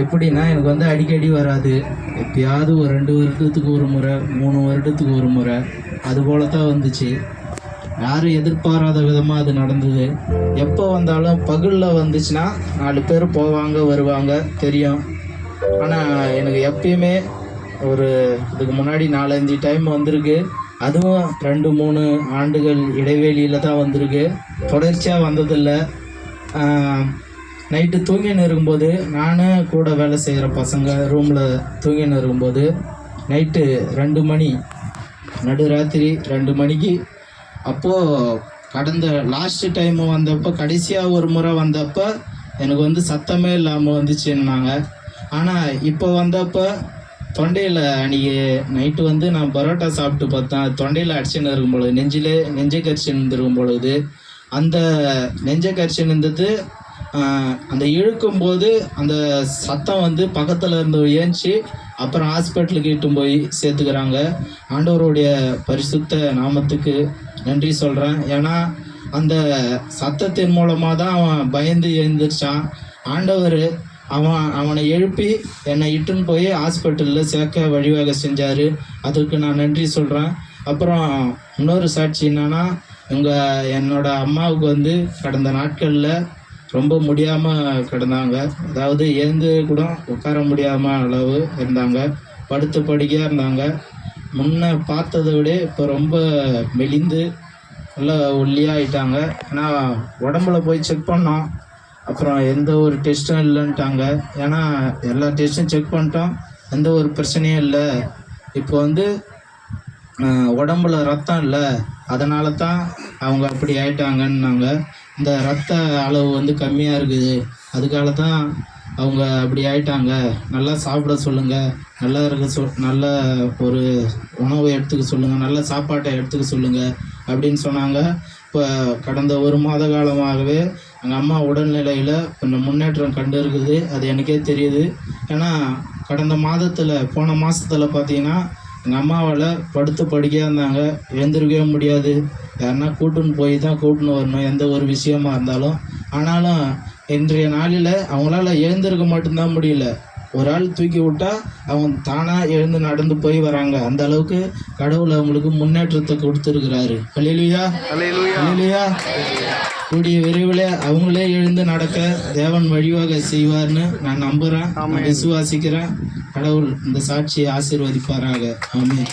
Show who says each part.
Speaker 1: எப்படின்னா எனக்கு வந்து அடிக்கடி வராது. எப்பயாவது ஒரு ரெண்டு வருடத்துக்கு ஒரு முறை மூணு வருடத்துக்கு ஒரு முறை. அது போல தான் வந்துச்சு. யாரும் எதிர்பாராத விதமாக அது நடந்தது. எப்போ வந்தாலும் பகலில் வந்துச்சுன்னா நாலு பேர் போவாங்க வருவாங்க தெரியும். ஆனால் எனக்கு எப்பயுமே ஒரு இதுக்கு முன்னாடி நாலஞ்சு டைம் வந்திருக்கு. அதுவும் ரெண்டு மூணு ஆண்டுகள் இடைவெளியில் தான் வந்திருக்கு. தொடர்ச்சியாக வந்ததில்லை. நைட்டு தூங்கின்னு இருக்கும்போது நான் கூட வேலை செய்கிற பசங்க ரூமில் தூங்கின்னு இருக்கும்போது நைட்டு ரெண்டு மணி நடுராத்திரி ரெண்டு மணிக்கு. அப்போது கடந்த லாஸ்ட்டு டைம் வந்தப்போ கடைசியாக ஒரு முறை வந்தப்போ எனக்கு வந்து சத்தமே இல்லாமல் வந்துச்சுன்னாங்க. ஆனால் இப்போ வந்தப்போ தொண்டையில் அன்றைக்கி நைட்டு வந்து நான் பரோட்டா சாப்பிட்டு பார்த்தேன். தொண்டையில் அடிச்சுன்னு இருக்கும் பொழுது நெஞ்சிலே நெஞ்சை கரிச்சுன்னு இருக்கும் பொழுது அந்த நெஞ்சை கரிச்சுன்னு இருந்தது அந்த இழுக்கும்போது அந்த சத்தம் வந்து பக்கத்தில் இருந்து ஏஞ்சி அப்புறம் ஹாஸ்பிட்டலுக்கு இட்டு போய் சேர்த்துக்கிறாங்க. ஆண்டவருடைய பரிசுத்த நாமத்துக்கு நன்றி சொல்கிறேன் ஏன்னா அந்த சத்தத்தின் மூலமாக தான் அவன் பயந்து எழுந்திரிச்சான். ஆண்டவர் அவன் அவனை எழுப்பி என்னை இட்டுன்னு போய் ஹாஸ்பிட்டலில் சேர்க்க வழிவகை செஞ்சார். அதுக்கு நான் நன்றி சொல்கிறேன் அப்புறம் இன்னொரு சாட்சி என்னன்னா எங்கள் என்னோடய அம்மாவுக்கு வந்து கடந்த நாட்களில் ரொம்ப முடியாமல் கிடந்தாங்க. அதாவது எழுந்து கூட உட்கார முடியாமல் அளவு இருந்தாங்க. படுத்து படுக்கையாக இருந்தாங்க. முன்ன பார்த்ததை விட இப்போ ரொம்ப மெலிந்து நல்லா ஒல்லியாகிட்டாங்க ஏன்னா உடம்புல போய் செக் பண்ணோம். அப்புறம் எந்த ஒரு டெஸ்ட்டும் இல்லைன்ட்டாங்க. ஏன்னா எல்லா டெஸ்ட்டும் செக் பண்ணிட்டோம். எந்த ஒரு பிரச்சனையும் இல்லை. இப்போ வந்து உடம்புல ரத்தம் இல்லை. அதனால தான் அவங்க அப்படி ஆயிட்டாங்கன்னாங்க. இந்த ரத்த அளவு வந்து கம்மியாக இருக்குது. அதுக்காக தான் அவங்க அப்படி ஆயிட்டாங்க. நல்லா சாப்பிட சொல்லுங்கள் நல்லா இருக்க சொல் நல்ல ஒரு உணவை எடுத்துக்க சொல்லுங்கள் நல்ல சாப்பாட்டை எடுத்துக்க சொல்லுங்கள் அப்படின்னு சொன்னாங்க. இப்போ கடந்த ஒரு மாத காலமாகவே எங்கள் அம்மா உடல்நிலையில் கொஞ்சம் முன்னேற்றம் கண்டு இருக்குது. அது எனக்கே தெரியுது. ஏன்னா கடந்த மாதத்தில் போன மாதத்தில் பார்த்தீங்கன்னா எங்கள் அம்மாவால் படுத்து படுக்கையாக இருந்தாங்க எழுந்திருக்கவே முடியாது. யாருன்னா கூட்டுன்னு போய் தான் கூட்டுன்னு வரணும் எந்த ஒரு விஷயமா இருந்தாலும். ஆனாலும் இன்றைய நாளில் அவங்களால எழுந்திருக்க மட்டும்தான் முடியல. ஒரு ஆள் தூக்கி விட்டா அவங்க தானாக எழுந்து நடந்து போய் வராங்க. அந்த அளவுக்கு கடவுள் அவங்களுக்கு முன்னேற்றத்தை கொடுத்துருக்கிறாரு. அல்லையா அல்லையா கூடிய விரைவில் அவங்களே எழுந்து நடக்க தேவன் வழிவகை செய்வார்னு நான் நம்புகிறேன் நான் விசுவாசிக்கிறேன். கடவுள் இந்த சாட்சியை ஆசீர்வதிப்பாராக. ஆமென்.